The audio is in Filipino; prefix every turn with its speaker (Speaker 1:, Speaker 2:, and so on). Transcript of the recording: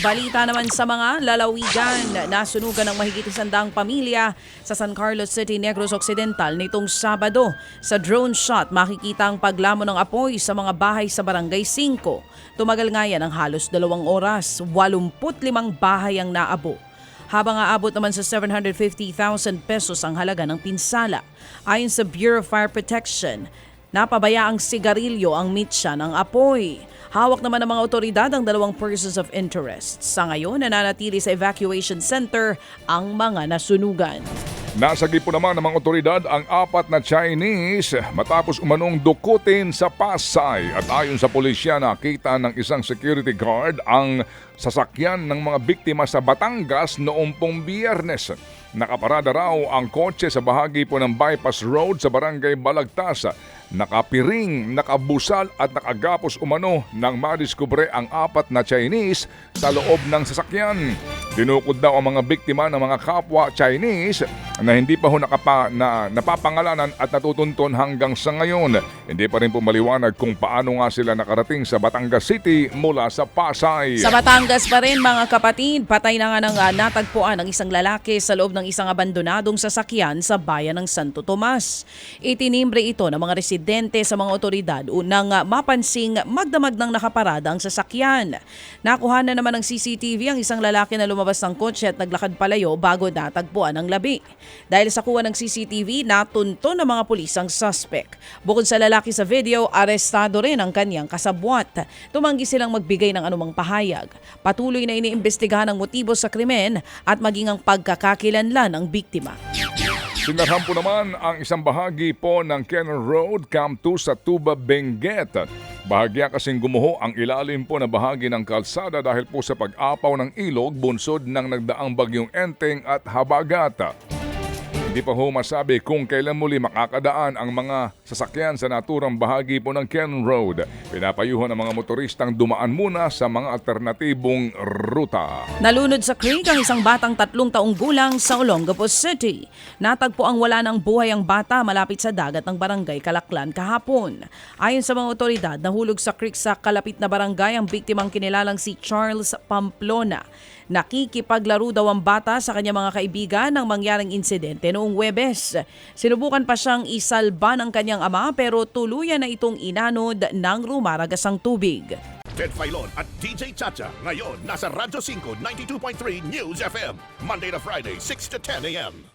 Speaker 1: balita naman sa mga lalawigan. Nasunugan ng mahigit isandang pamilya sa San Carlos City, Negros Occidental nitong Sabado. Sa drone shot, makikita ang paglamo ng apoy sa mga bahay sa Barangay 5. Tumagal nga yan ng halos dalawang oras. 85 bahay ang naabo habang aabot naman sa 750,000 pesos ang halaga ng pinsala. Ayon sa Bureau of Fire Protection, napabayaang sigarilyo ang mitsa ng apoy. Hawak naman ng mga otoridad ang dalawang persons of interest. Sa ngayon, nananatili sa evacuation center ang mga nasunugan.
Speaker 2: Nasagi po naman ng mga otoridad ang apat na Chinese matapos umanong dukutin sa Pasay. At ayon sa pulisya, nakita ng isang security guard ang sasakyan ng mga biktima sa Batangas noong pong biyernes. Nakaparada raw ang kotse sa bahagi po ng bypass road sa barangay Balagtas. Nakapiring, nakabusal at nakagapos umano nang madiskubre ang apat na Chinese sa loob ng sasakyan. Dinukod daw ang mga biktima ng mga kapwa Chinese na hindi pa ho nakapa, na, napapangalanan at natutunton hanggang sa ngayon. Hindi pa rin po maliwanag kung paano nga sila nakarating sa Batangas City mula sa Pasay.
Speaker 1: Sa Batangas pa rin mga kapatid, patay na nga ng ah, natagpuan ng isang lalaki sa loob ng isang abandonadong sasakyan sa bayan ng Santo Tomas. Itinimbre ito ng mga residente sa mga otoridad unang ah, mapansing magdamag ng nakaparada ang sasakyan. Nakuha na naman ng CCTV ang isang lalaki na lumabas ng kotse at naglakad palayo bago natagpuan ang labi. Dahil sa kuha ng CCTV, natunto ng mga pulis ang suspect. Bukod sa lalaki sa video, arestado rin ang kanyang kasabwat. Tumanggi silang magbigay ng anumang pahayag. Patuloy na iniimbestigahan ang motibo sa krimen at maging ang pagkakakilanlan ng biktima.
Speaker 2: Sinarhan po naman ang isang bahagi po ng Cannon Road, Camp 2 sa Tuba, Benguet. Bahagya kasing gumuho ang ilalim po na bahagi ng kalsada dahil po sa pag-apaw ng ilog bunsod ng nagdaang bagyong Enteng at Habagat. Hindi pa ho masabi kung kailan muli makakadaan ang mga sasakyan sa naturang bahagi po ng Cannon Road. Pinapayuhan ang mga motoristang dumaan muna sa mga alternatibong ruta.
Speaker 1: Nalunod sa creek ang isang batang tatlong taong gulang sa Olongapo City. Natagpo ang wala ng buhay ang bata malapit sa dagat ng barangay Kalaklan kahapon. Ayon sa mga otoridad, nahulog sa creek sa kalapit na barangay ang biktimang kinilalang si Charles Pamplona. Nakikipaglaro daw ang bata sa kanyang mga kaibigan ng mangyaring insidente noong Webes. Sinubukan pa siyang isalba ng kanyang ama pero tuluyan na itong inanod ng rumaragasang tubig.
Speaker 3: Ted Filon at DJ Chacha. Ngayon, nasa Radyo 5, 92.3 News FM. Monday to Friday, 6 to 10 a.m.